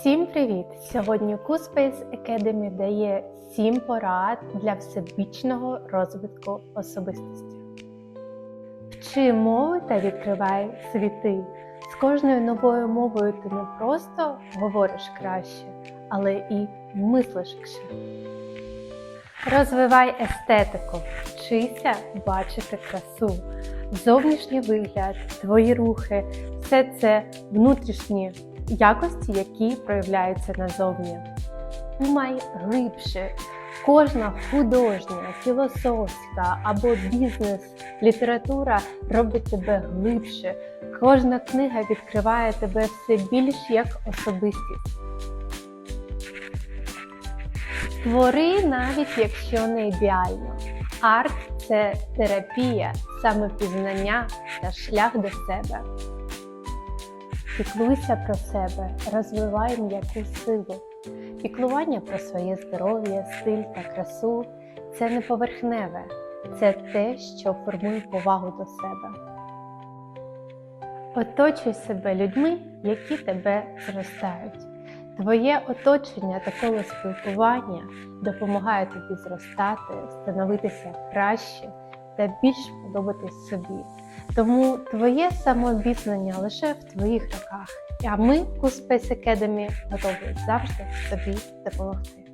Всім привіт! Сьогодні Q-Space Academy дає 7 порад для всебічного розвитку особистості. Вчи мови та відкривай світи. З кожною новою мовою ти не просто говориш краще, але і мислиш ще. Розвивай естетику, вчися бачити красу, зовнішній вигляд, твої рухи все це внутрішні якості, які проявляються назовні. Думай глибше. Кожна художня, філософська або бізнес література робить тебе глибше. Кожна книга відкриває тебе все більш як особистість. Твори навіть якщо не ідеально. Арт це терапія, самопізнання та шлях до себе. Піклуйся про себе, розвивай м'яку силу. Піклування про своє здоров'я, стиль та красу це не поверхневе, це те, що формує повагу до себе. Оточуй себе людьми, які тебе зростають. Твоє оточення та коло спілкування допомагає тобі зростати, становитися краще та більш подобатись собі. Тому твоє самообізнання лише в твоїх руках. А ми, у Space Academy, готові завжди тобі допомогти.